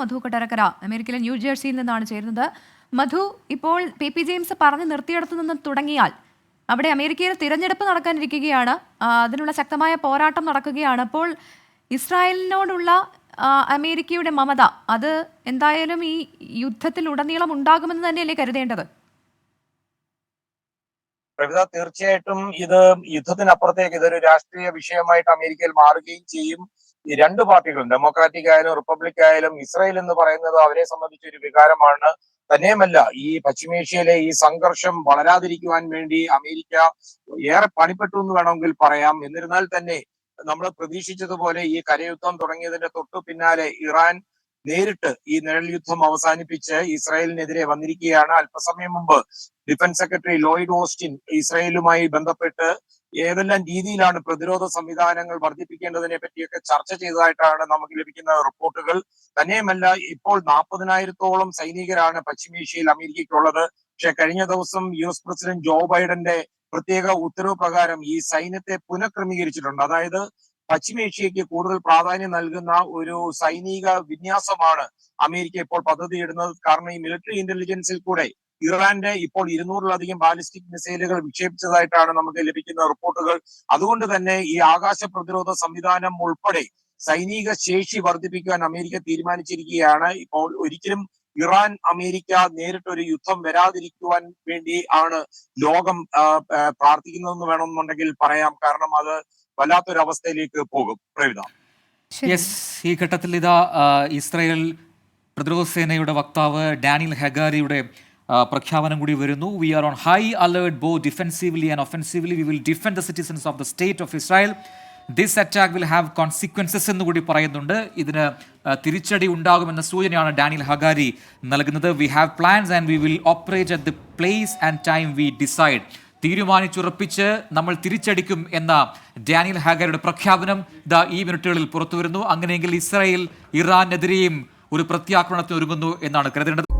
മധു കൊട്ടാരക്കര അമേരിക്കയിലെ ന്യൂജേഴ്സിയിൽ നിന്നാണ് ചേരുന്നത്. മധു ഇപ്പോൾ പി പി ജെയിംസ് പറഞ്ഞു നിർത്തിയിടത്തു നിന്ന് തുടങ്ങിയാൽ അവിടെ അമേരിക്കയിൽ തിരഞ്ഞെടുപ്പ് നടക്കാനിരിക്കുകയാണ്. അതിനുള്ള ശക്തമായ പോരാട്ടം നടക്കുകയാണ്. അപ്പോൾ ഇസ്രായേലിനോടുള്ള അമേരിക്കയുടെ മമത അത് എന്തായാലും ഈ യുദ്ധത്തിൽ ഉടനീളം ഉണ്ടാകുമെന്ന് തന്നെയല്ലേ കരുതേണ്ടത്? പ്രവിത തീർച്ചയായിട്ടും ഇത് യുദ്ധത്തിനപ്പുറത്തേക്ക് ഇതൊരു രാഷ്ട്രീയ വിഷയമായിട്ട് അമേരിക്കയിൽ മാറുകയും ചെയ്യും. രണ്ട് പാർട്ടികളും ഡെമോക്രാറ്റിക് ആയാലും റിപ്പബ്ലിക് ആയാലും ഇസ്രായേൽ എന്ന് പറയുന്നത് അവരെ സംബന്ധിച്ച ഒരു വികാരമാണ്. തന്നെയുമല്ല ഈ പശ്ചിമേഷ്യയിലെ ഈ സംഘർഷം വളരാതിരിക്കുവാൻ വേണ്ടി അമേരിക്ക ഏറെ പണിപ്പെട്ടു എന്ന് വേണമെങ്കിൽ പറയാം. എന്നിരുന്നാൽ തന്നെ നമ്മൾ പ്രതീക്ഷിച്ചതുപോലെ ഈ കരയുദ്ധം തുടങ്ങിയതിന്റെ തൊട്ടു പിന്നാലെ ഇറാൻ നേരിട്ട് ഈ നിഴൽ യുദ്ധം അവസാനിപ്പിച്ച് ഇസ്രായേലിനെതിരെ വന്നിരിക്കുകയാണ്. അല്പസമയം മുമ്പ് ഡിഫൻസ് സെക്രട്ടറി ലോയിഡ് ഓസ്റ്റിൻ ഇസ്രായേലുമായി ബന്ധപ്പെട്ട് ഏതെല്ലാം രീതിയിലാണ് പ്രതിരോധ സംവിധാനങ്ങൾ വർദ്ധിപ്പിക്കേണ്ടതിനെ പറ്റിയൊക്കെ ചർച്ച ചെയ്തതായിട്ടാണ് നമുക്ക് ലഭിക്കുന്ന റിപ്പോർട്ടുകൾ. തന്നെയുമല്ല ഇപ്പോൾ നാൽപ്പതിനായിരത്തോളം സൈനികരാണ് പശ്ചിമേഷ്യയിൽ അമേരിക്കയ്ക്കുള്ളത്. പക്ഷെ കഴിഞ്ഞ ദിവസം യു എസ് പ്രസിഡന്റ് ജോ ബൈഡന്റെ പ്രത്യേക ഉത്തരവ് പ്രകാരം ഈ സൈന്യത്തെ പുനഃക്രമീകരിച്ചിട്ടുണ്ട്. അതായത് പശ്ചിമേഷ്യയ്ക്ക് കൂടുതൽ പ്രാധാന്യം നൽകുന്ന ഒരു സൈനിക വിന്യാസമാണ് അമേരിക്ക ഇപ്പോൾ പദ്ധതിയിടുന്നത്. കാരണം ഈ മിലിറ്ററി ഇന്റലിജൻസിൽ കൂടെ ഇറാന്റെ ഇപ്പോൾ ഇരുന്നൂറിലധികം ബാലിസ്റ്റിക് മിസൈലുകൾ വിക്ഷേപിച്ചതായിട്ടാണ് നമുക്ക് ലഭിക്കുന്ന റിപ്പോർട്ടുകൾ. അതുകൊണ്ട് തന്നെ ഈ ആകാശ പ്രതിരോധ സംവിധാനം ഉൾപ്പെടെ സൈനിക ശേഷി വർദ്ധിപ്പിക്കാൻ അമേരിക്ക തീരുമാനിച്ചിരിക്കുകയാണ്. ഇപ്പോൾ ഒരിക്കലും ഇറാൻ അമേരിക്ക നേരിട്ടൊരു യുദ്ധം വരാതിരിക്കുവാൻ വേണ്ടി ആണ് ലോകം പ്രാർത്ഥിക്കുന്നതെന്ന് വേണമെന്നുണ്ടെങ്കിൽ പറയാം. കാരണം അത് വല്ലാത്തൊരു അവസ്ഥയിലേക്ക് പോകും പ്രവിത യെസ് ഈ ഘട്ടത്തിൽ ഇതാ ഇസ്രായേൽ പ്രതിരോധ സേനയുടെ വക്താവ് ഡാനിയൽ ഹെഗാരിയുടെ പ്രഖ്യാപനം കൂടി വരുന്നു. We are on high alert both defensively and offensively we will defend the citizens of the state of Israel this attack will have consequences എന്ന് കൂടി പറയുന്നുണ്ട്. ഇതിന് തിരിച്ചടി ഉണ്ടാകുമെന്ന സൂചനയാണ് ഡാനിയൽ ഹഗാരി നൽകുന്നത്. We have plans and we will operate at the place and time we decide തീരുമാനിച്ചുറപ്പിച്ച് നമ്മൾ തിരിച്ചടിക്കും എന്ന ഡാനിയൽ ഹാഗറുടെ പ്രഖ്യാപനം ദാ ഈ മിനിറ്റുകളിൽ പുറത്തുവരുന്നു. അങ്ങനെയെങ്കിൽ ഇസ്രായേൽ ഇറാനെതിരെയും ഒരു പ്രത്യാക്രമണത്തിന് ഒരുങ്ങുന്നു എന്നാണ് കരുതേണ്ടത്.